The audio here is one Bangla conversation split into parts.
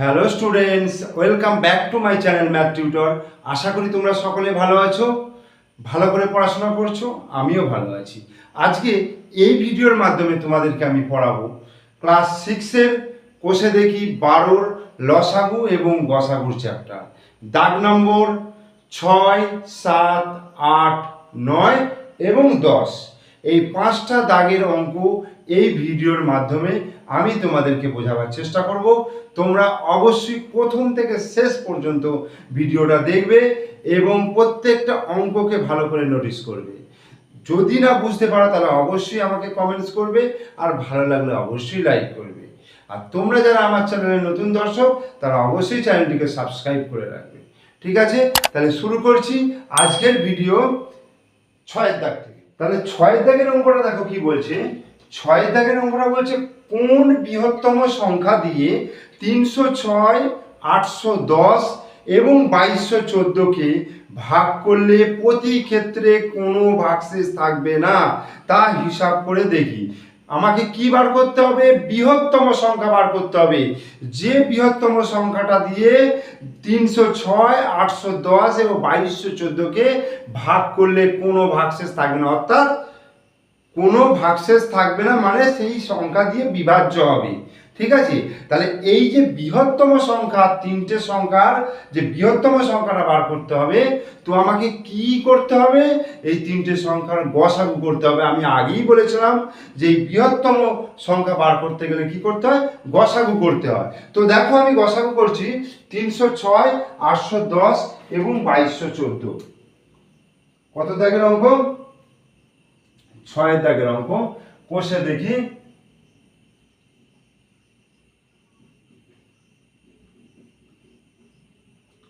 Hello students welcome back to my channel math tutor আশা করি তোমরা সকলে ভালো আছো, ভালো করে পড়াশোনা করছ, আমিও ভালো আছি। আজকে এই ভিডিওর মাধ্যমে তোমাদেরকে আমি পড়াবো ক্লাস সিক্সের কোষে দেখি বারোর লসাগু এবং গসাগুর চ্যাপ্টার দাগ নম্বর ছয়, সাত, আট, নয় এবং দশ। এই পাঁচটা দাগের অঙ্ক এই ভিডিওর মাধ্যমে আমি তোমাদেরকে বোঝাবার চেষ্টা করব। তোমরা অবশ্যই প্রথম থেকে শেষ পর্যন্ত ভিডিওটা দেখবে এবং প্রত্যেকটা অঙ্ককে ভালো করে নোটিস করবে। যদি না বুঝতে পারো, তাহলে অবশ্যই আমাকে কমেন্টস করবে আর ভালো লাগলে অবশ্যই লাইক করবে। আর তোমরা যারা আমার চ্যানেলের নতুন দর্শক, তারা অবশ্যই চ্যানেলটিকে সাবস্ক্রাইব করে রাখবে। ঠিক আছে? তাহলে শুরু করছি আজকের ভিডিও ছয়ের দাগ থেকে। তাহলে ছয়ের দাগের অঙ্কটা দেখো কি বলছে? ছয়ের দাগের অঙ্কটা বলছে কোন বৃহত্তম সংখ্যা দিয়ে তিনশো ছয়, আটশো দশ এবং বাইশশো চোদ্দোকে ভাগ করলে প্রতি ক্ষেত্রে কোনো ভাগশেষ থাকবে না। তা হিসাব করে দেখি। আমাকে কি বার করতে হবে? বৃহত্তম সংখ্যা বার করতে হবে। যে বৃহত্তম সংখ্যাটা দিয়ে তিনশো ছয়, আটশো দশ এবং বাইশশো চোদ্দোকে ভাগ করলে কোনো ভাগশেষ থাকবে না। অর্থাৎ কোনো ভাগশেষ থাকবে না মানে সেই সংখ্যা দিয়ে বিভাজ্য হবে। ঠিক আছে? তাহলে এই যে বৃহত্তম সংখ্যা, তিনটে সংখ্যার যে বৃহত্তম সংখ্যাটা বার করতে হবে, তো আমাকে কি করতে হবে? এই তিনটে সংখ্যার গসাগু করতে হবে। আমি আগেই বলেছিলাম যে এই বৃহত্তম সংখ্যা বার করতে গেলে কি করতে হয়? গসাগু করতে হয়। তো দেখো আমি গসাগু করছি তিনশো ছয়, আটশো দশ এবং বাইশশো চোদ্দ। কত দাগের অঙ্ক? ছয়ের দাগের অঙ্ক কষে দেখি।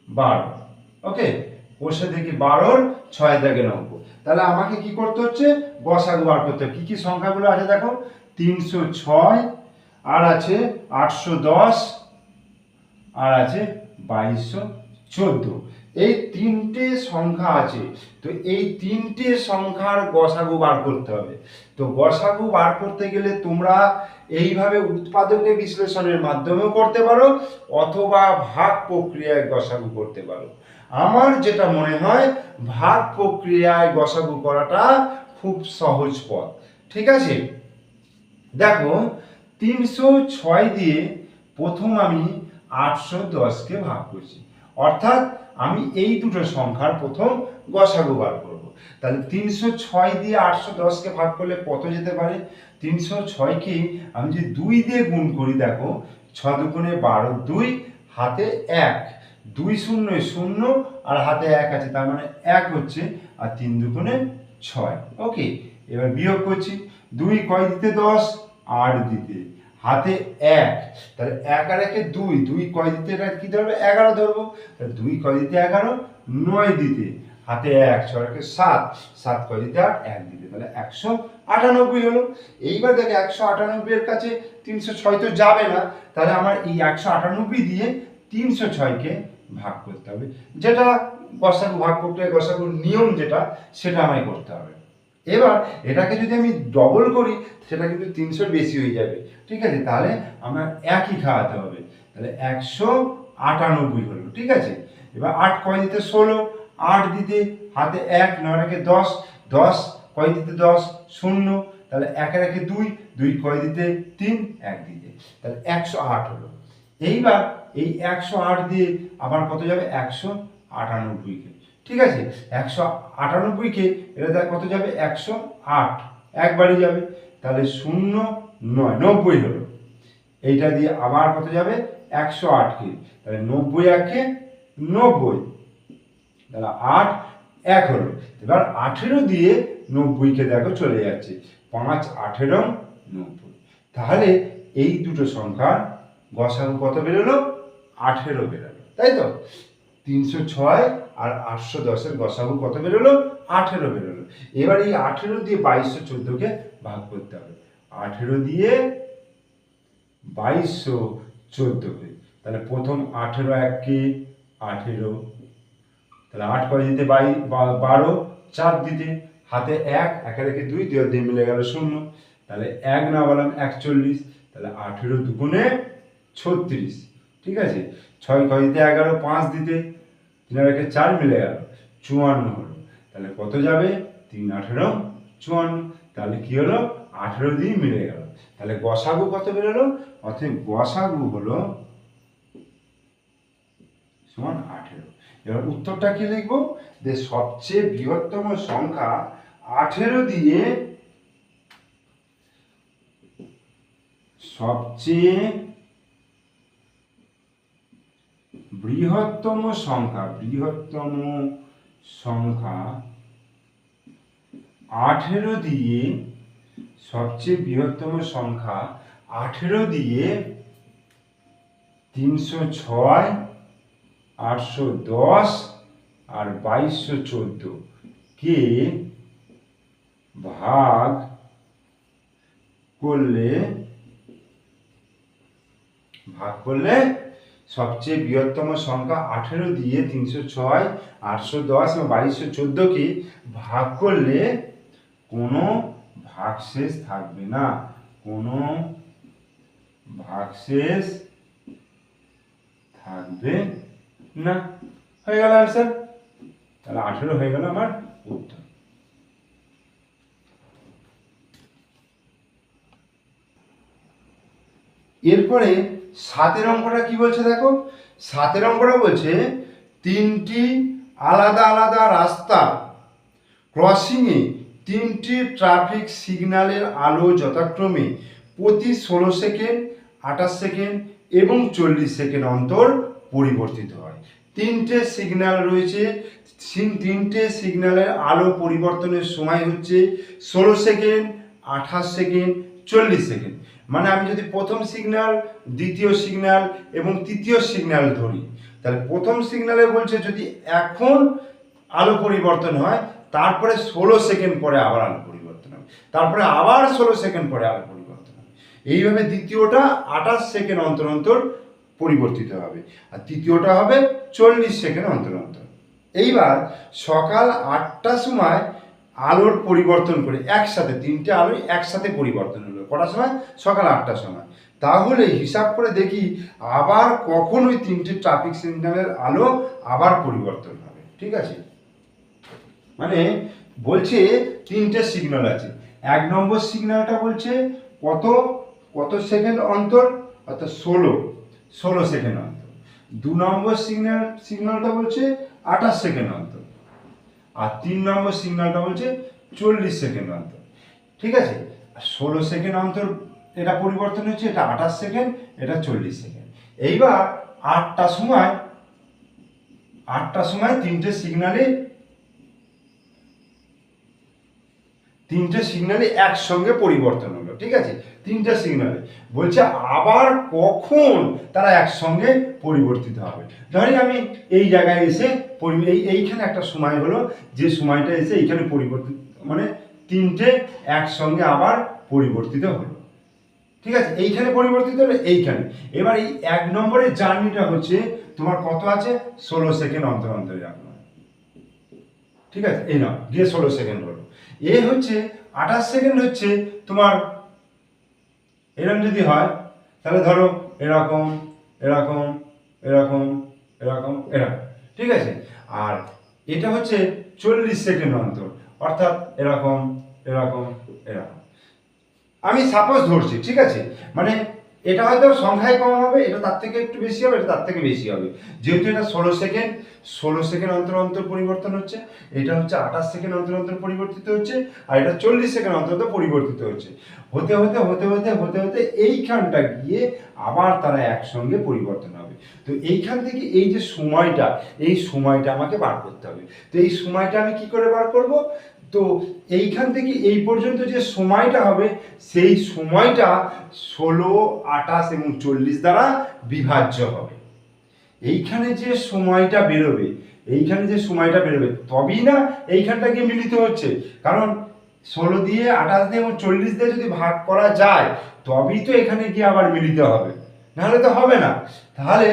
বারো। ওকে, কষে দেখি বারোর ছয় দাগের অঙ্ক। তাহলে আমাকে কি করতে হচ্ছে? গসাগু বার করতে হবে। কি কি সংখ্যাগুলো আছে দেখো? তিনশো ছয়, আর আছে আটশো দশ, আর আছে বাইশশো চোদ্দ। এই তিনটে সংখ্যা আছে, তো এই তিনটে সংখ্যার গসাগু বার করতে হবে। তো গসাগু বার করতে গেলে তোমরা এইভাবে উৎপাদকে বিশ্লেষণের মাধ্যমেও করতে পারো, অথবা ভাগ প্রক্রিয়ায় গসাগু করতে পারো। আমার যেটা মনে হয়, ভাগ প্রক্রিয়ায় গসাগু করাটা খুব সহজ পথ। ঠিক আছে? দেখো, তিনশো ছয় দিয়ে প্রথম আমি আটশো দশকে ভাগ করছি। অর্থাৎ আমি এই দুটো সংখ্যার প্রথম গসাগু বার করব। তাহলে তিনশো ছয় দিয়ে আটশো দশকে ভাগ করলে কত যেতে পারে? তিনশো ছয়কে আমি যদি দুই দিয়ে গুণ করি, দেখো ছ দুগুণে বারো দুই, হাতে এক। দুই শূন্য শূন্য আর হাতে এক আছে, তার মানে এক হচ্ছে, আর তিন দুগুণে ছয়। ওকে, এবার বিয়োগ করছি। দুই কয় দিতে দশ? আট দিতে। হাতে এক। তাহলে এক আর একে দুই দুই কয় দিতে কি ধরবে? এগারো ধরবো। তাহলে দুই কয় দিতে এগারো, নয় দিতে। হাতে এক ছয়কে সাত। সাত কয় দিতে আট, এক দিতে। তাহলে একশো আটানব্বই হলো। এইবার দেখে একশো আটানব্বই এর কাছে তিনশো ছয় তো যাবে না। তাহলে আমার এই একশো আটানব্বই দিয়ে তিনশো ছয়কে ভাগ করতে হবে। যেটা গসাগু ভাগ করতে হয় গসাগুর নিয়ম যেটা, সেটা আমায় করতে হবে। এবার এটাকে যদি আমি ডবল করি, সেটা কিন্তু তিনশোর বেশি হয়ে যাবে। ঠিক আছে? তাহলে আমার একই খাওয়াতে হবে। তাহলে একশো আটানব্বই হলো, ঠিক আছে? এবার আট কয় দিতে ষোলো? আট দিতে হাতে এক, নয় রেখে দশ। দশ কয় দিতে দশ? শূন্য। তাহলে একে রেখে দুই দুই কয় দিতে তিন, এক দিতে। তাহলে একশো আট হলো। এইবার এই একশো আট দিয়ে আবার কত যাবে? একশো আটানব্বইকে ঠিক আছে? একশো আটানব্বইকে এটা দেখ কত যাবে? একশো আট। একবারই যাবে। তাহলে শূন্য নয়, নব্বই হলো। এইটা দিয়ে আবার কত যাবে? একশো আটকে তাহলে নব্বই একে নব্বই। তাহলে আট এক হলো। এবার আঠেরো দিয়ে নব্বইকে দেখো চলে যাচ্ছে। পাঁচ, আঠেরো, নব্বই। তাহলে এই দুটো সংখ্যার গসাগু কত বেরোলো? আঠেরো বেরোলো। তাই তো? তিনশো ছয় আর আটশো দশের গসাগু কত বেরোলো, আঠেরো বেরোলো। এবার এই আঠেরো দিয়ে বাইশশো চোদ্দোকে ভাগ করতে হবে। আঠেরো দিয়ে বাইশশো চোদ্দোকে। তাহলে প্রথম আঠেরো এককে আঠেরো। তাহলে আট কয় দিতে বাই বারো, চার দিতে। হাতে এক, একে রেখে দুই দুই দিয়ে মিলে গেল শূন্য। তাহলে এক না বললাম একচল্লিশ। তাহলে আঠেরো দুগুণে ছত্রিশ। ঠিক আছে? ছয় ছয় দিতে এগারো, পাঁচ দিতে তিন চার মিলে গেল, চুয়ান্ন হলো। তাহলে কত যাবে? তিন আঠেরো, চুয়ান্ন। তাহলে কি হলো? আঠেরো দিয়ে মিলে গেল। তাহলে গসাগু কত বেরোলো? অর্থাৎ গসাগু হলো সমান আঠেরো। এবার উত্তরটা কি লিখব? যে সবচেয়ে বৃহত্তম সংখ্যা আঠেরো দিয়ে সবচেয়ে বৃহত্তম সংখ্যা বৃহত্তম সংখ্যা আঠেরো দিয়ে, সবচেয়ে বৃহত্তম সংখ্যা আঠেরো দিয়ে তিনশো ছয়, আটশো দশ আর বাইশশো চোদ্দ। কে ভাগ করলে ভাগ করলে সবচেয়ে বৃহত্তম সংখ্যা আঠেরো দিয়ে তিনশো ছয়, আটশো দশ এবং বাইশশো চোদ্দোকে ভাগ করলে কোনো ভাগশেষ থাকবে না। কোনো ভাগশেষ থাকবে না। হয়ে গেল আনসার তাহলে আঠেরো হয়ে গেল আমার উত্তর। এরপরে সাতের অঙ্কটা কি বলছে দেখো? সাতের অঙ্কটা বলছে তিনটি আলাদা আলাদা রাস্তা ক্রসিংয়ে তিনটি ট্রাফিক সিগন্যালের আলো যথাক্রমে প্রতি ষোলো সেকেন্ড আঠাশ সেকেন্ড এবং চল্লিশ সেকেন্ড অন্তর পরিবর্তিত হয়। তিনটে সিগন্যাল রয়েছে তিনটে সিগন্যালের আলো পরিবর্তনের সময় হচ্ছে ষোলো সেকেন্ড আঠাশ সেকেন্ড চল্লিশ সেকেন্ড মানে আমি যদি প্রথম সিগন্যাল দ্বিতীয় সিগন্যাল এবং তৃতীয় সিগন্যাল ধরি, তাহলে প্রথম সিগন্যালে বলছে যদি এখন আলো পরিবর্তন হয়, তারপরে ষোলো সেকেন্ড পরে আবার আলো পরিবর্তন হবে। তারপরে আবার ষোলো সেকেন্ড পরে আলো পরিবর্তন হবে। এইভাবে দ্বিতীয়টা আঠাশ সেকেন্ড অন্তর অন্তর পরিবর্তিত হবে। আর তৃতীয়টা হবে চল্লিশ সেকেন্ড অন্তর অন্তর। এইবার সকাল আটটার সময় আলোর পরিবর্তন করে একসাথে, তিনটে আলো একসাথে পরিবর্তন হলো। কটার সময়? সকাল আটটার সময়। তাহলে হিসাব করে দেখি, আবার কখন ওই তিনটে ট্রাফিক সিগন্যালের আলো আবার পরিবর্তন হবে। ঠিক আছে? মানে বলছে তিনটে সিগন্যাল আছে। এক নম্বর সিগন্যালটা বলছে কত? কত সেকেন্ড অন্তর? অর্থাৎ ষোলো। ষোলো সেকেন্ড অন্তর। দু নম্বর সিগন্যাল সিগন্যালটা বলছে আঠাশ সেকেন্ড অন্তর। আর তিন নম্বর সিগনালটা বলছে চল্লিশ সেকেন্ড অন্তর। ঠিক আছে? ষোলো সেকেন্ড অন্তর এটা পরিবর্তন হচ্ছে, এটা আঠাশ সেকেন্ড এটা চল্লিশ সেকেন্ড এইবার আটটা সময় আটটার সময় তিনটে সিগনালে তিনটে সিগনালে একসঙ্গে পরিবর্তন ঠিক আছে? তিনটে সিগন্যালে বলছে আবার কখন তারা একসঙ্গে পরিবর্তিত হবে? ধরি আমি এই জায়গায় এসে এই এইখানে একটা সময় হলো, যে সময়টা এসে এইখানে পরিবর্তিত মানে তিনটে একসঙ্গে আবার পরিবর্তিত হলো। ঠিক আছে? এইখানে পরিবর্তিত হলো, এইখানে। এবার এই এক নম্বরের জার্নিটা হচ্ছে, তোমার কত আছে? ষোলো সেকেন্ড অন্তর অন্তর রাখল ঠিক আছে? এই নাও, গিয়ে ষোলো সেকেন্ড হলো এ হচ্ছে, আঠাশ সেকেন্ড হচ্ছে তোমার এরকম যদি হয়, তাহলে ধরো এরকম এরকম এরকম এরকম এরকম, ঠিক আছে? আর এটা হচ্ছে চল্লিশ সেকেন্ড অন্তর, অর্থাৎ এরকম এরকম এরকম। আমি সাপোজ ধরছি, ঠিক আছে? মানে এটা হয়তো সংখ্যায় কম হবে, এটা তার থেকে একটু বেশি হবে, এটা তার থেকে বেশি হবে। যেহেতু এটা ষোলো সেকেন্ড ষোলো সেকেন্ড অন্তর অন্তর পরিবর্তন হচ্ছে, এটা হচ্ছে আঠাশ সেকেন্ড অন্তর অন্তর পরিবর্তিত হচ্ছে, আর এটা চল্লিশ সেকেন্ড অন্তর অন্তর পরিবর্তিত হচ্ছে। হতে হতে হতে হতে হতে হতে এইখানটা গিয়ে আবার তারা একসঙ্গে পরিবর্তন হবে। তো এইখান থেকে এই যে সময়টা, এই সময়টা আমাকে বার করতে হবে। তো এই সময়টা আমি কি করে বার করব? তো এইখান থেকে এই পর্যন্ত যে সময়টা হবে, সেই সময়টা ষোলো, আঠাশ এবং চল্লিশ দ্বারা বিভাজ্য হবে। এইখানে যে সময়টা বেরোবে, এইখানে যে সময়টা বেরোবে, তবেই না এইখানটা গিয়ে মিলিত হচ্ছে। কারণ ষোলো দিয়ে আঠাশ দিয়ে এবং চল্লিশ দিয়ে যদি ভাগ করা যায়, তবেই তো এখানে গিয়ে আবার মিলিত হবে। নাহলে তো হবে না। তাহলে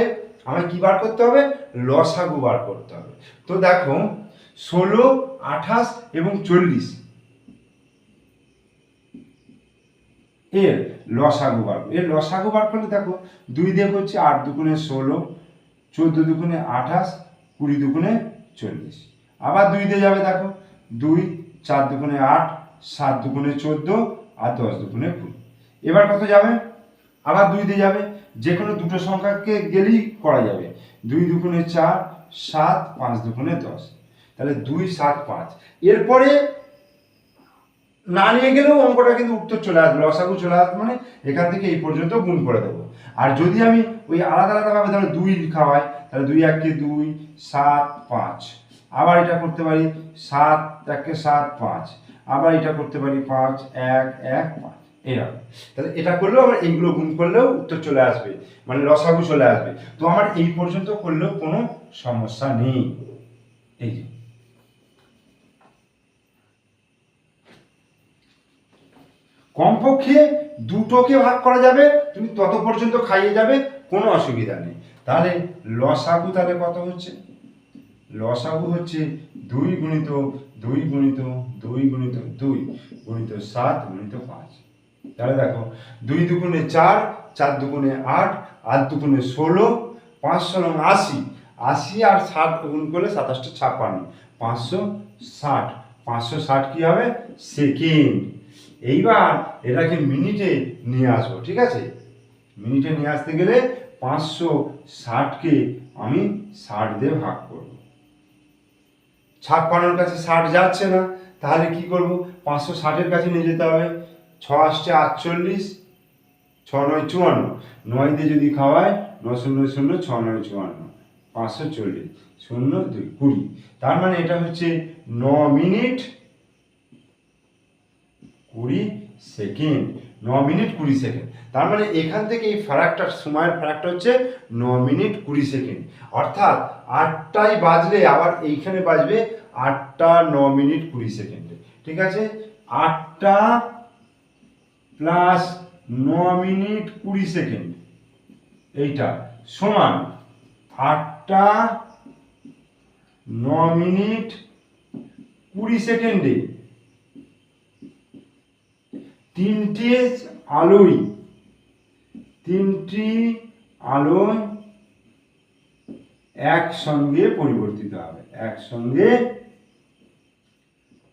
আমার কি বার করতে হবে? লসাগু বার করতে হবে। তো দেখো ষোলো, আঠাশ এবং চল্লিশ। এর লসাগু বার এর লসাগু বার করলে দেখো, দুই দিয়ে হচ্ছে আট দুগুণে ষোলো, চোদ্দ দুগুণে আঠাশ, কুড়ি দুগুণে চল্লিশ। আবার দুই দিয়ে যাবে দেখো, দুই, চার দুগুণে আট, সাত দুগুণে চোদ্দ আর দশ দুগুণে কুড়ি। এবার কত যাবে? আবার দুই দিয়ে যাবে যে কোনো দুটো সংখ্যাকে গেলেই করা যাবে। দুই দুগুণে চার, সাত, পাঁচ দুগুণে দশ। তাহলে দুই সাত পাঁচ। এরপরে না নিয়ে গেলেও অঙ্কটা কিন্তু উত্তর চলে আসবে, লসাগু চলে আসবে মানে এখান থেকে এই পর্যন্ত গুণ করে দেবো। আর যদি আমি ওই আলাদা আলাদাভাবে ধরো দুই খাওয়াই, তাহলে দুই এককে দুই, সাত, পাঁচ। আবার এটা করতে পারি, সাত এককে সাত, পাঁচ। আবার এটা করতে পারি, পাঁচ, এক এক, পাঁচ। এরকম। তাহলে এটা করলেও আবার এইগুলো গুণ করলেও উত্তর চলে আসবে মানে লসাগু চলে আসবে। তো আমার এই পর্যন্ত করলেও কোনো সমস্যা নেই। এই যে। কমপক্ষে দুটোকে ভাগ করা যাবে, তুমি তত পর্যন্ত খাইয়ে যাবে, কোনো অসুবিধা নেই। তাহলে লসাগু তাহলে কত হচ্ছে? লসাগু হচ্ছে দুই গুণিত দুই গুণিত দুই গুণিত দুই গুণিত সাত গুণিত পাঁচ। তাহলে দেখো, দুই দুগুণে চার চার দুগুণে আট আট দুগুণে ষোলো, পাঁচশো নং আশি। আশি আর ষাট গুণ করলে সাতাশটা ছাপ্পান্ন। পাঁচশো ষাট। পাঁচশো ষাট কী হবে? সেকেন্ড। এইবার এটাকে মিনিটে নিয়ে আসব, ঠিক আছে? মিনিটে নিয়ে আসতে গেলে পাঁচশো ষাটকে আমি ষাট দিয়ে ভাগ করব। ছাপ্পান্নর কাছে ষাট যাচ্ছে না, তাহলে কি করব? পাঁচশো ষাটের কাছে নিয়ে যেতে হবে। ছ আসছে আটচল্লিশ, ছ নয় চুয়ান্ন। নয় দিয়ে যদি খাওয়ায়, ন শূন্য শূন্য, ছ নয় চুয়ান্ন। পাঁচশো চল্লিশ, শূন্য দুই, কুড়ি। তার মানে এটা হচ্ছে ন মিনিট কুড়ি সেকেন্ড, ন মিনিট কুড়ি সেকেন্ড। তার মানে এখান থেকে এই ফারাকটা, সময়ের ফারাকটা হচ্ছে ন মিনিট কুড়ি সেকেন্ড। অর্থাৎ আটটায় বাজলে আবার এইখানে বাজবে আটটা ন মিনিট কুড়ি সেকেন্ডে। ঠিক আছে? আটটা প্লাস ন মিনিট কুড়ি সেকেন্ড। এইটা সমান আটটা ন মিনিট কুড়ি সেকেন্ডে তিনটে আলোই, তিনটি আলোয় একসঙ্গে পরিবর্তিত হবে। একসঙ্গে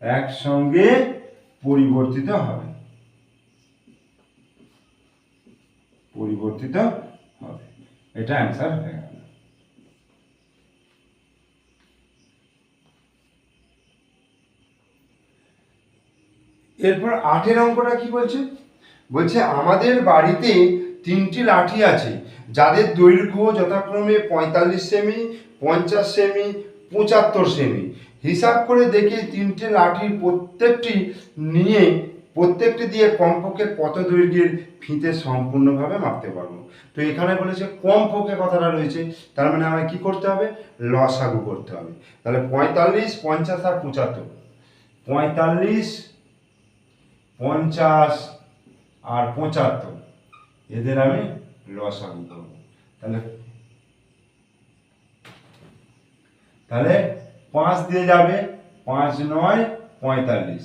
একসঙ্গে পরিবর্তিত হবে। পরিবর্তিত হবে। এটা অ্যান্সার হয়ে গেল এরপর আটের অঙ্কটা কি বলছে? বলছে, আমাদের বাড়িতে তিনটি লাঠি আছে, যাদের দৈর্ঘ্য যথাক্রমে পঁয়তাল্লিশ সেমি, পঞ্চাশ সেমি, পঁচাত্তর সেমি। হিসাব করে দেখি তিনটে লাঠির প্রত্যেকটি নিয়ে, প্রত্যেকটি দিয়ে কমপক্ষে কত দৈর্ঘ্যের ফিতে সম্পূর্ণভাবে মাপতে পারব? তো এখানে বলেছে, কমপক্ষে কথাটা রয়েছে। তার মানে আমায় কি করতে হবে? লসাগু করতে হবে। তাহলে পঁয়তাল্লিশ, পঞ্চাশ আর পঁচাত্তর। পঁয়তাল্লিশ পঞ্চাশ আর পঁচাত্তর। এদের আমি লসাগু করব তাহলে তাহলে পাঁচ দিয়ে যাবে পাঁচ নয় পঁয়তাল্লিশ।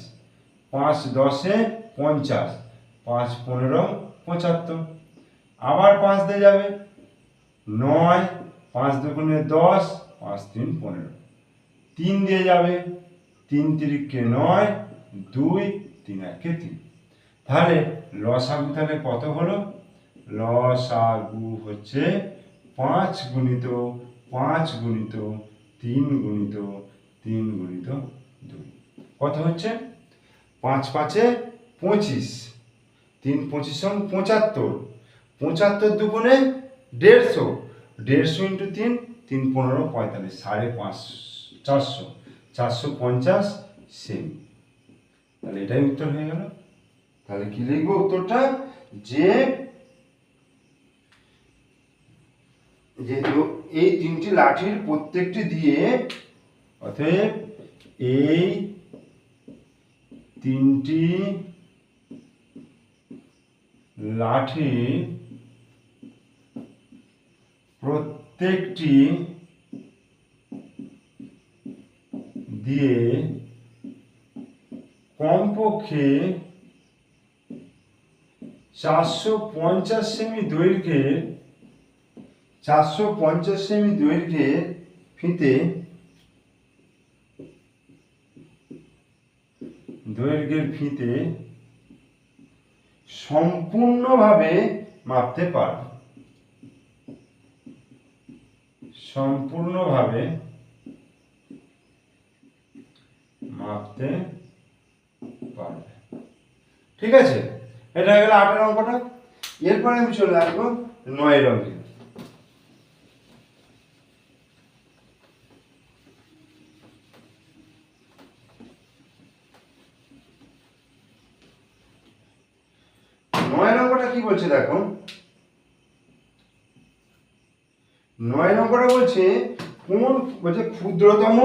পাঁচ দশে পঞ্চাশ, পাঁচ পনেরো পঁচাত্তর। আবার পাঁচ দিয়ে যাবে নয়, পাঁচ দুগুণে দশ, পাঁচ তিন পনেরো। তিন দিয়ে যাবে তিন তিরিককে নয়, দুই তিন একে তিন তাহলে লসাগু তাহলে কত হলো? লসাগু হচ্ছে পাঁচ গুণিত পাঁচ গুণিত, তিন গুণিত তিন গুণিত দুই। কত হচ্ছে? পাঁচ পাঁচে পঁচিশ। তিন পঁচিশ সং পঁচাত্তর। পঁচাত্তর দুগুণে দেড়শো। দেড়শো ইন্টু তিন তিন পনেরো পঁয়তাল্লিশ, সাড়ে পাঁচ, চারশো। চারশো পঞ্চাশ সেমি। তাহলে এটাই উত্তর হয়ে গেল। তাহলে কি লিখব উত্তরটা? যে, যেহেতু এই তিনটি লাঠির প্রত্যেকটি দিয়ে, অতএব এই তিনটি লাঠি প্রত্যেকটি দিয়ে কমপক্ষে চারশো পঞ্চাশ সেমি দৈর্ঘ্যের চারশো পঞ্চাশ সেমি দৈর্ঘ্যের ফিতে দৈর্ঘ্যের ফিতে সম্পূর্ণভাবে মাপতে পারবে সম্পূর্ণভাবে মাপতে পারবে। ঠিক আছে? এটা হয়ে গেল আটের অঙ্কটা। এরপরে আমি চলে আসব নয়ের অঙ্কে। নয় নম্বরটা কি বলছে দেখো? নয় নম্বরটা বলছে কোন বলছে ক্ষুদ্রতম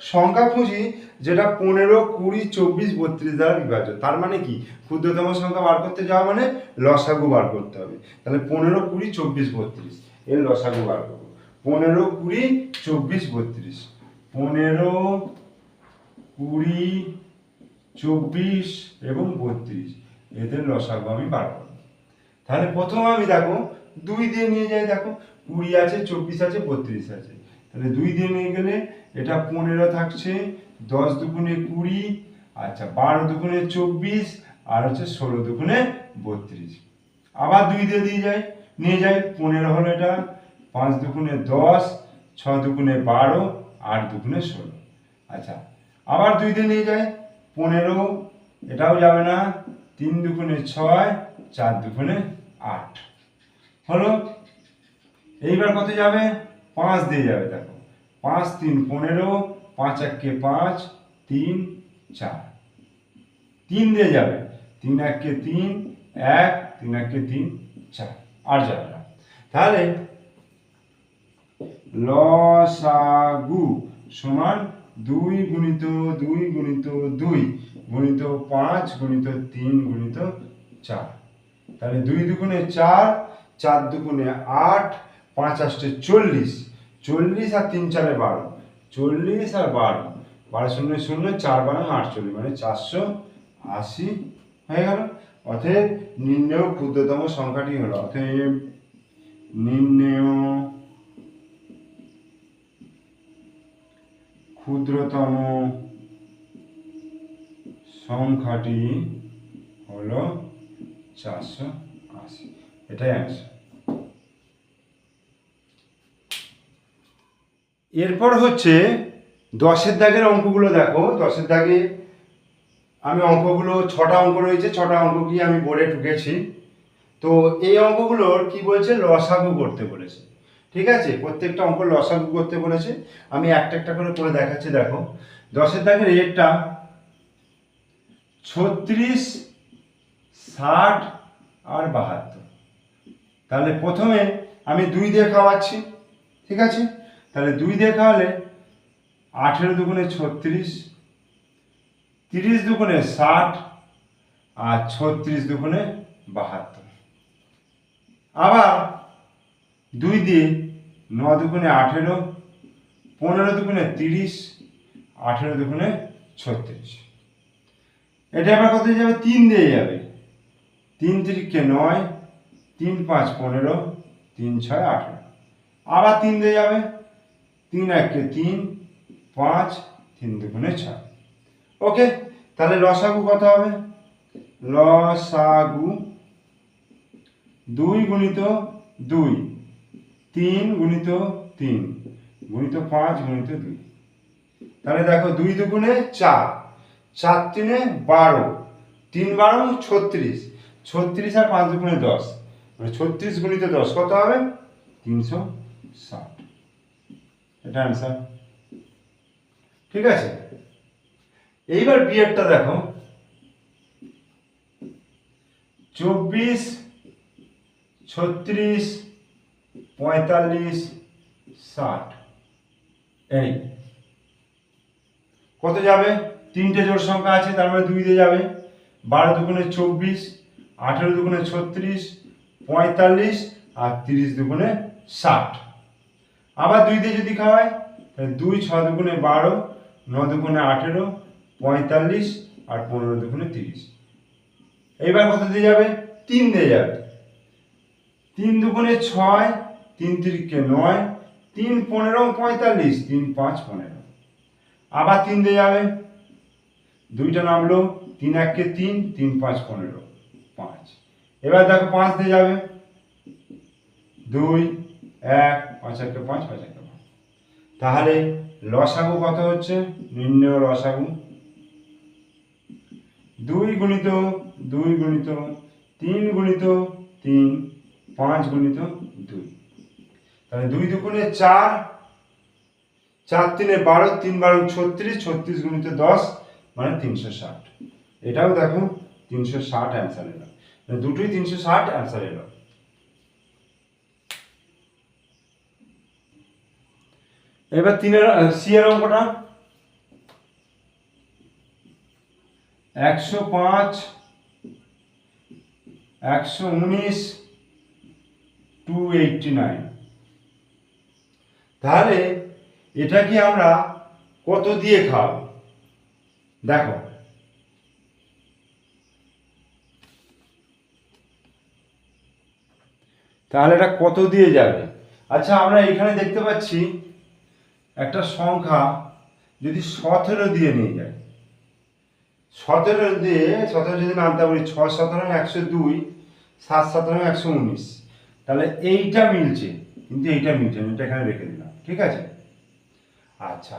সংখ্যা খুঁজি যেটা পনেরো, কুড়ি, চব্বিশ, বত্রিশ দ্বারা বিভাজ্য। তার মানে কি? ক্ষুদ্রতম সংখ্যা বার করতে যাওয়া মানে লসাগু বার করতে হবে। তাহলে পনেরো, কুড়ি, চব্বিশ, বত্রিশ। এর লসাগু বার করব। পনেরো, কুড়ি, চব্বিশ, বত্রিশ। পনেরো, কুড়ি, চব্বিশ এবং বত্রিশ। এদের লসাগু আমি বার করব। তাহলে প্রথম আমি দেখো, দুই দিয়ে নিয়ে যাই দেখো। কুড়ি আছে, চব্বিশ আছে, বত্রিশ আছে। তাহলে দুই দিয়ে নিয়ে গেলে এটা পনেরো থাকছে, দশ দুগুণে কুড়ি আচ্ছা বারো দুগুণে চব্বিশ, আর হচ্ছে ষোলো দুগুণে বত্রিশ। আবার দুই দিয়ে দিয়ে যাই নিয়ে যাই পনেরো হলো এটা, পাঁচ দুগুণে দশ, ছ দুগুণে বারো, আট দুগুণে ষোলো। আচ্ছা আবার দুই দিয়ে নিয়ে যাই পনেরো, এটাও যাবে না, তিন দুগুণে ছয়, চার দুগুণে আট। হলো, এইবার কত যাবে? পাঁচ দিয়ে যাবে, দেখো। পাঁচ, তিন, পনেরো, পাঁচ এককে পাঁচ, তিন, চার। তিন দিয়ে যাবে। তিন এককে তিন, এক, তিন এককে তিন, চার। আর যাবে না। তাহলে লসাগু সমান দুই গুণিত দুই গুণিত দুই গুণিত পাঁচ গুণিত তিন গুণিত চার। তাহলে দুই দুগুণে চার চার দুগুণে আট, পাঁচ আসছে চল্লিশ। চল্লিশ আর তিন চারে বারো। চল্লিশ আর বারো। বারো শূন্য শূন্য, চার বারো আটচল্লিশ মানে চারশো আশি হয়ে গেল। অতএব নির্ণেয় ক্ষুদ্রতম সংখ্যাটি হলো, অতএব নির্ণেয় ক্ষুদ্রতম সংখ্যাটি হলো চারশো আশি। এটাই অ্যান্সার এরপর হচ্ছে দশের দাগের অঙ্কগুলো দেখো। দশের দাগে আমি অঙ্কগুলো, ছটা অঙ্ক রয়েছে, ছটা অঙ্ক কি আমি বোর্ডে ঢুকেছি। তো এই অঙ্কগুলোর কি বলছে? লসাগু করতে বলেছে। ঠিক আছে? প্রত্যেকটা অঙ্ক লসাগু করতে বলেছে। আমি একটা একটা করে করে দেখাচ্ছি, দেখো। দশের দাগের একটা ছত্রিশ, ষাট আর বাহাত্তর। তাহলে প্রথমে আমি দুই দিয়ে খাওয়াচ্ছি। ঠিক আছে? তাহলে দুই দিয়ে খাওয়ালে আঠেরো দুগুণে ছত্রিশ, তিরিশ দুগুণে ষাট, আর ছত্রিশ দুগুণে বাহাত্তর। আবার দুই দিয়ে ন দুগুণে আঠেরো, পনেরো দুগুণে তিরিশ, আঠেরো দুগুণে ছত্রিশ। এটা আবার কত যাবে? তিন দিয়ে যাবে। তিন তিরিখে নয়, তিন পাঁচ পনেরো, তিন ছয় আঠেরো। আবার তিন দিয়ে যাবে? তিন একে তিন, পাঁচ, তিন দুগুণে ছয় ওকে, তাহলে লসাগু কত হবে? লসাগু দুই গুণিত দুই, তিন গুণিত তিন, গুণিত পাঁচ, গুণিত দুই। তাহলে দেখো দুই দুগুণে চার চার তিনে বারো, তিন বারো ছত্রিশ ছত্রিশ আর পাঁচ দুগুণে দশ মানে ছত্রিশ গুণিত দশ কত হবে? তিনশো ষাট। এটা অ্যান্সার ঠিক আছে? এইবার বিয়েরটা দেখো। চব্বিশ, ছত্রিশ, পঁয়তাল্লিশ, ষাট। এই। কত যাবে? তিনটে জোড় সংখ্যা আছে, তার মানে দুই দিয়ে যাবে। বারো দুগুণে চব্বিশ, আঠেরো দুগুণে ছত্রিশ, পঁয়তাল্লিশ, আর তিরিশ দুগুণে ষাট। আবার দুই দিয়ে যদি খাওয়ায় তাহলে দুই ছ দুগুণে বারো, ন দুগুণে আঠেরো, পঁয়তাল্লিশ আর পনেরো দুগুণে তিরিশ। এইবার কত দিয়ে যাবে? তিন দিয়ে যাবে। তিন দুগুণে ছয়, তিন তিরিকে নয়, তিন পনেরো, পঁয়তাল্লিশ, তিন পাঁচ পনেরো। আবার তিন দিয়ে যাবে? দুইটা নামলো, তিন এককে তিন তিন পাঁচ পনেরো, পাঁচ। এবার দেখো পাঁচ দিয়ে যাবে? দুই এক, পাঁচ, একে, পাঁচ পাঁচ, একে, পাঁচ। তাহলে লসাগু কত হচ্ছে? নির্ণয় লসাগু। দুই গুণিত দুই গুণিত, তিন গুণিত, তিন, পাঁচ গুণিত দুই। তাহলে দুই দুগুণে চার চার তিনে বারো, তিন বারো, ছত্রিশ ছত্রিশ গুণিত দশ মানে তিনশো ষাট। এটাও দেখো, তিনশো ষাট অ্যান্সার এলো। দুটোই তিনশো ষাট অ্যান্সার এলো। এবার তিনের সি এর অঙ্কটা। একশো পাঁচ, একশো উনিশ টু এইটটি নাইন তাহলে এটা কি আমরা কত দিয়ে খাব? দেখো। তাহলে এটা কত দিয়ে যাবে? আচ্ছা আমরা এখানে দেখতে পাচ্ছি একটা সংখ্যা যদি সতেরো দিয়ে নিয়ে যায়। সতেরো দিয়ে, সতেরো যদি নামতে পারি ছ সতেরো একশো দুই, সাত সতেরো একশো উনিশ। তাহলে এইটা মিলছে, কিন্তু এইটা মিলছে আমি এটা এখানে রেখে দিলাম, ঠিক আছে? আচ্ছা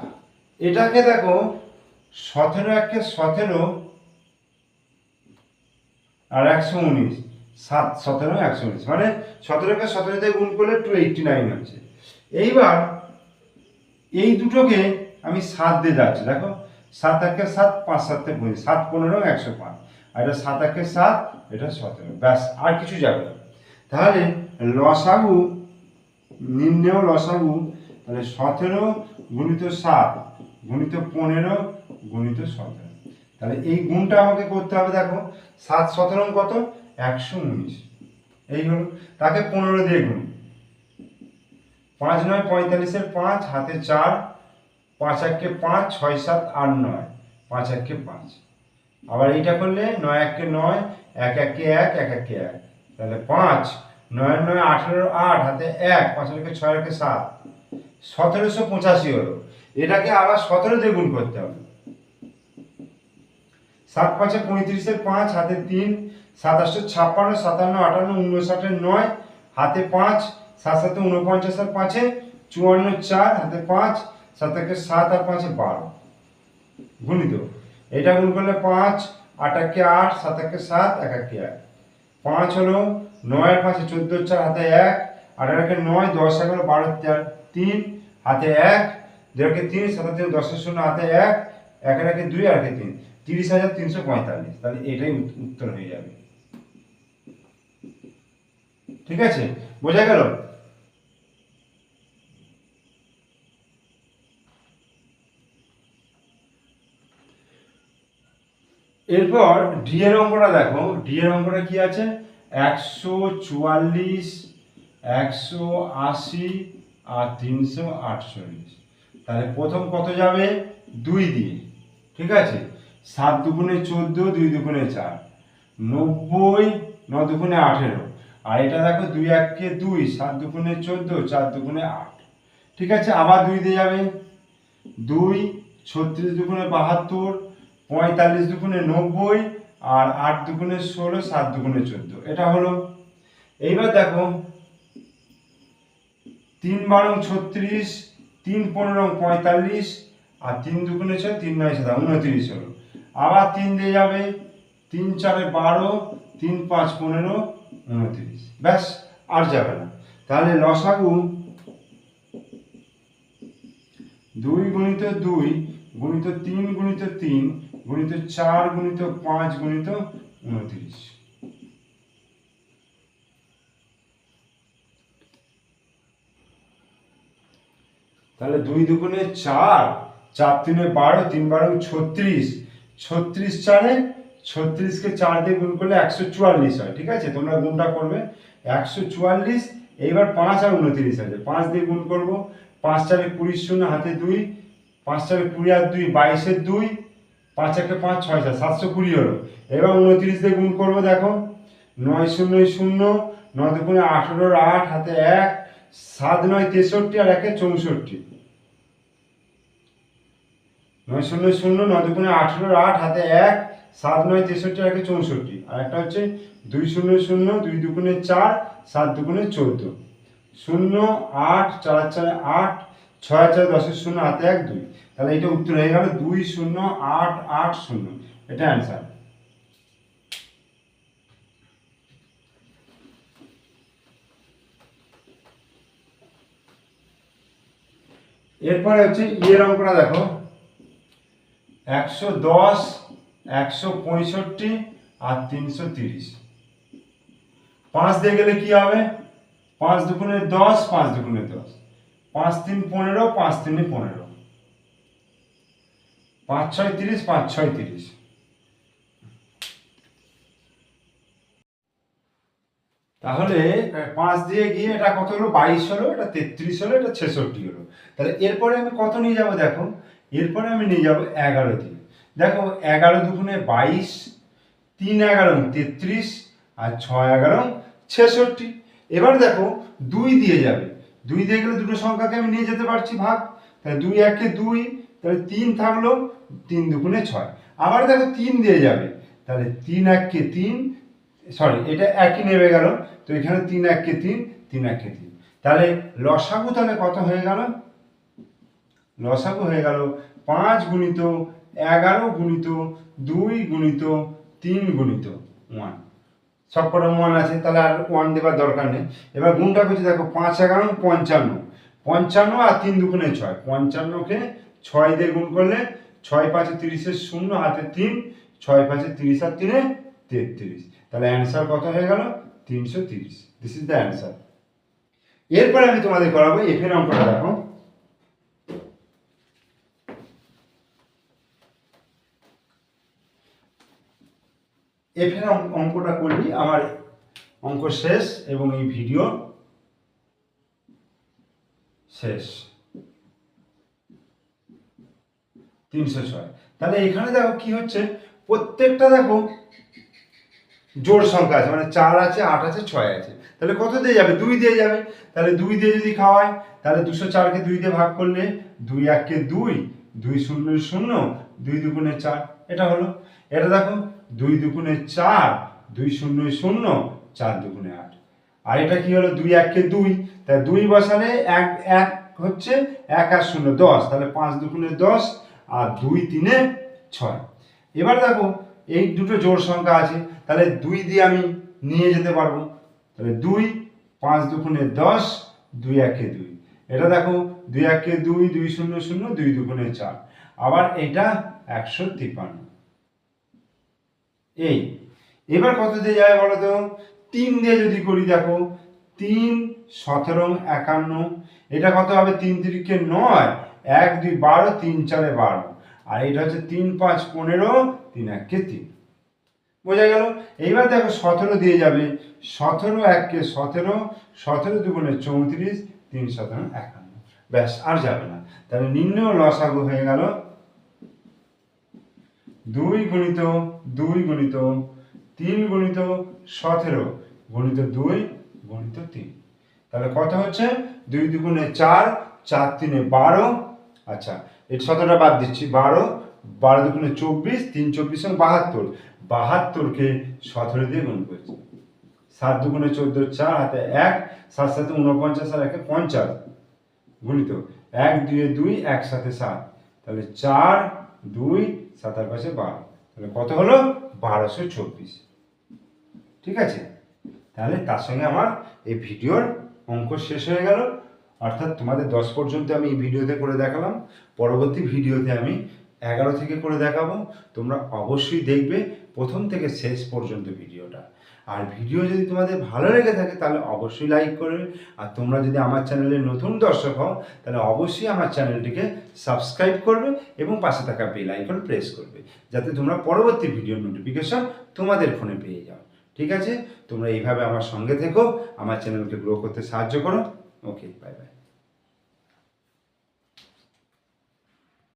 এটাকে দেখো, সতেরো একে সতেরো আর একশো উনিশ, সাত সতেরো একশো উনিশ মানে সতেরোকে সতেরো দিয়ে গুণ করলে টু এইটটি নাইন হচ্ছে। এইবার এই দুটোকে আমি সাত দিয়ে যাচ্ছি, দেখো। সাত একে সাত, পাঁচ সাতে পঁচিশ সাত পনেরো, একশো পাঁচ। আর এটা সাত একে সাত, এটা সতেরো। ব্যাস, আর কিছু যাবে না। তাহলে লসাগু, নিম্নেও লসাগু, তাহলে সতেরো গুণিত সাত, গুণিত পনেরো, গুণিত সতেরো। তাহলে এই গুণটা আমাকে করতে হবে, দেখো। সাত সতেরো কত? একশো উনিশ। এই হলো, তাকে পনেরো দিয়ে গুণ। পাঁচ নয়, পঁয়তাল্লিশের পাঁচ, হাতে চার, পাঁচ একে পাঁচ, ছয় সাত, আট নয়, পাঁচ একে পাঁচ। আবার এইটা করলে নয় একে নয়, এক একে এক এক একে এক। তাহলে পাঁচ, নয় নয়, আঠেরো আট, হাতে এক, পাঁচ একে ছয় একে সাত। সতেরোশো পঁচাশি হলো। এটাকে আবার সতেরো দিয়ে গুণ করতে হবে। সাত পাঁচে পঁয়ত্রিশের পাঁচ, হাতে তিন সাতাশশো ছাপ্পান্ন, সাতান্ন, আটান্ন, উনষাটের নয়, হাতে পাঁচ সাত সাতে উনপঞ্চাশের পাঁচে চুয়ান্ন চার, হাতে পাঁচ সাত একে সাত আর পাঁচে বারো। গুণিত, এটা গুণ করলে পাঁচ আট একে আট সাত একে সাত এক একে। এক পাঁচ হলো নয়ের পাঁচে চোদ্দ, চার হাতে এক আঠারো একে নয়, দশ এগারো বারো, চার, তিন, হাতে এক দেড়কে তিন, সাত তিন দশের শূন্য, হাতে এক একের একে দুই, আর একে তিন। তিরিশ হাজার তিনশো পঁয়তাল্লিশ। তাহলে এটাই উত্তর হয়ে যাবে। ঠিক আছে? বোঝা গেল? এরপর ডি এর অঙ্কটা দেখো ডি এর অঙ্কটা কি আছে? একশো চুয়াল্লিশ, একশো আশি আর তিনশো আটচল্লিশ। তাহলে প্রথম কত যাবে? দুই দিয়ে, ঠিক আছে? সাত দুগুণে চোদ্দ, দুই দুগুণে চার। নব্বই, ন দুগুণে আঠেরো। আর এটা দেখো দুই এককে দুই, সাত দুগুণে চোদ্দ, চার দুগুণে আট। ঠিক আছে? আবার দুই দিয়ে যাবে। দুই, ছত্রিশ দুগুণে বাহাত্তর পঁয়তাল্লিশ দুগুণে নব্বই আর আট দুগুণে ষোলো, সাত দুগুণে চোদ্দ। এটা হলো, এইবার দেখো, তিন বারো ছত্রিশ, তিন পনেরো পঁয়তাল্লিশ আর তিন দুগুণে ছয়, তিন নয় সাত, উনত্রিশ হলো। আবার তিন দিয়ে যাবে, তিন চারে বারো, তিন পাঁচ পনেরো, উনত্রিশ। ব্যাস, আর যাবে না। তাহলে লসাগু দুই গুণিত দুই গুণিত তিন গুণিত তিন গুণিত চার গুণিত পাঁচ গুণিত উনত্রিশ। তাহলে দুই দুগুণে চার চার তিনে বারো, তিন বারো ছত্রিশ। ছত্রিশ চারে ছত্রিশকে চার দিয়ে গুণ করলে একশো চুয়াল্লিশ হয়, ঠিক আছে? তোমরা গুণটা করবে। একশো চুয়াল্লিশ, এইবার পাঁচ আর উনত্রিশ আছে। পাঁচ দিয়ে গুণ করব। পাঁচ চারে কুড়ি শূন্য, হাতে দুই। পাঁচ চারে কুড়ি আর দুই, বাইশের দুই। পাঁচ একে পাঁচ ছয় সাত, সাতশো কুড়ি হলো। এবার উনত্রিশ দিয়ে গুণ করব, দেখো। নয় শূন্য শূন্য, নয় দুগুণে আঠেরোর আট, হাতে এক, সাত নয় তেষট্টি আর একে চৌষট্টি। নয় শূন্য শূন্য, নয় দুগুণে আঠেরোর আট, হাতে এক, সাত নয় তেষট্টি আর একে চৌষট্টি। আর একটা হচ্ছে দুই শূন্য শূন্য, দুই দুগুণে চার, সাত দুগুণে চোদ্দ। শূন্য আট, চার চারে আট, ছয় চার দশের শূন্য, হাতে এক দুই। তাহলে এটা উত্তর হয়ে গেল দুই শূন্য আট আট শূন্য। এটা অ্যান্সার এরপরে হচ্ছে ইয়ের অঙ্কটা দেখো। একশো দশ, একশো পঁয়ষট্টি আর তিনশো তিরিশ। পাঁচ দিয়ে গেলে কি হবে? পাঁচ দুগুণে দশ, পাঁচ দুগুণে দশ। পাঁচ তিন পনেরো, পাঁচ তিনে পনেরো। পাঁচ ছয় তিরিশ, পাঁচ ছয় তিরিশ। তাহলে পাঁচ দিয়ে গিয়ে এটা কত হলো? বাইশ হলো, এটা তেত্রিশ হলো, এটা ছেষট্টি হলো। তাহলে এরপরে আমি কত নিয়ে যাব দেখো? এরপরে আমি নিয়ে যাব এগারো দিয়ে। দেখো, এগারো দুগুণে বাইশ, তিন এগারো তেত্রিশ, আর ছয় এগারো ছেষট্টি। এবার দেখো, দুই দিয়ে যাবে। দুই দিয়ে গেলে দুটো সংখ্যাকে আমি নিয়ে যেতে পারছি, ভাগ। তাহলে দুই একে দুই তাহলে তিন থাকল তিন দুগুণে ছয়। আবার দেখো তিন দিয়ে যাবে। তাহলে তিন এককে তিন সরি এটা একই নেমে গেল। তো এখানে তিন এককে তিন তিন এককে তিন। তাহলে লসাগু তাহলে কত হয়ে গেল? লসাগু হয়ে গেল পাঁচ গুণিত এগারো গুণিত দুই গুণিত তিন গুণিত ওয়ান সব কটা ওয়ান আছে, তাহলে আর ওয়ান দেবার দরকার নেই। এবার গুণটা করছি দেখো, পাঁচ এগারো, পঞ্চান্ন। পঞ্চান্ন আর তিন দুগুণে ছয়। পঞ্চান্নকে ছয় দিয়ে গুণ করলে ছয় পাঁচে তিরিশের শূন্য, হাতে তিন, ছয় পাঁচে তিরিশ আর তিনে তেত্রিশ। তাহলে অ্যান্সার কত হয়ে গেল? তিনশো তিরিশ। দিস ইজ দ্য অ্যান্সার এরপরে আমি তোমাদের করাবো এফের অঙ্কটা, দেখো। এফের অঙ্ক- অঙ্কটা করলি আমার অঙ্ক শেষ এবং এই ভিডিও শেষ। তিনশো ছয়। তাহলে এখানে দেখো কি হচ্ছে? প্রত্যেকটা দেখো জোড় সংখ্যা আছে মানে চার আছে, আট আছে, ছয় আছে। তাহলে কত দিয়ে যাবে? দুই দিয়ে যাবে। তাহলে দুই দিয়ে যদি খাওয়ায়, তাহলে দুশো চারকে দুই দিয়ে ভাগ করলে দুই এককে দুই দুই শূন্য শূন্য, দুই দুগুণে চার, এটা হলো। এটা দেখো, দুই দুগুণে চার, দুই শূন্য শূন্য, চার দুগুণে আট। আর এটা কি হলো? দুই এককে দুই। তাই দুই বসালে এক এক হচ্ছে এক আর শূন্য, দশ। তাহলে পাঁচ দুগুণে দশ আর দুই তিনে ছয়। এবার দেখো, এই দুটো জোড় সংখ্যা আছে, তাহলে দুই দিয়ে আমি নিয়ে যেতে পারব। তাহলে দুই, পাঁচ দুগুণে দশ, দুই একে দুই। এটা দেখো, দুই একে দুই দুই শূন্য শূন্য, দুই দুগুণে চার। আবার এটা একশো তিপ্পান্ন এই, এবার কত দিয়ে যাবে বলো তো? তিন দিয়ে যদি করি দেখো, তিন, সতেরো, একান্ন। এটা কত হবে? তিন তিরিকে নয়। এক, দুই, বারো, তিন, চারে বারো। আর এটা হচ্ছে তিন, পাঁচ, পনেরো, তিন এককে তিন। বোঝা গেল? এইবার দেখো সতেরো দিয়ে যাবে। সতেরো এককে সতেরো সতেরো দুগুণে চৌত্রিশ, তিন সতেরো একান্ন। ব্যাস, আর যাবে না। তাহলে নিম্ন লসাগু হয়ে গেল। দুই গুণিত দুই গুণিত, তিন গুণিত সতেরো গুণিত দুই গুণিত তিন। তাহলে কত হচ্ছে? দুই দুগুণে চার চার তিনে বারো আচ্ছা এর সতেরোটা বাদ দিচ্ছি, বারো বারো দুগুণে চব্বিশ, তিন চব্বিশ বাহাত্তর। বাহাত্তরকে সতেরো দিয়ে গুণ করেছি। সাত দুগুণে চোদ্দ, চার হাতে এক, সাত সাথে উনপঞ্চাশ আর একে পঞ্চাশ। গুণিত এক, দুয়ে দুই, একসাথে সাত। তাহলে চার, দুই, সাতার পাশে বারো। তাহলে কত হলো? বারোশো চব্বিশ। ঠিক আছে? তাহলে তার সঙ্গে আমার এই ভিডিওর অঙ্ক শেষ হয়ে গেল। অর্থাৎ তোমাদের দশ পর্যন্ত আমি এই ভিডিওতে করে দেখালাম। পরবর্তী ভিডিওতে আমি এগারো থেকে করে দেখাবো। তোমরা অবশ্যই দেখবে প্রথম থেকে শেষ পর্যন্ত ভিডিওটা। আর ভিডিও যদি তোমাদের ভালো লেগে থাকে, তাহলে অবশ্যই লাইক করবে। আর তোমরা যদি আমার চ্যানেলের নতুন দর্শক হও, তাহলে অবশ্যই আমার চ্যানেলটিকে সাবস্ক্রাইব করবে এবং পাশে থাকা বেল আইকন প্রেস করবে, যাতে তোমরা পরবর্তী ভিডিওর নোটিফিকেশন তোমাদের ফোনে পেয়ে যাও। ঠিক আছে? তোমরা এইভাবে আমার সঙ্গে থেকো। আমার চ্যানেলকে গ্রো করতে সাহায্য করো। Okay bye bye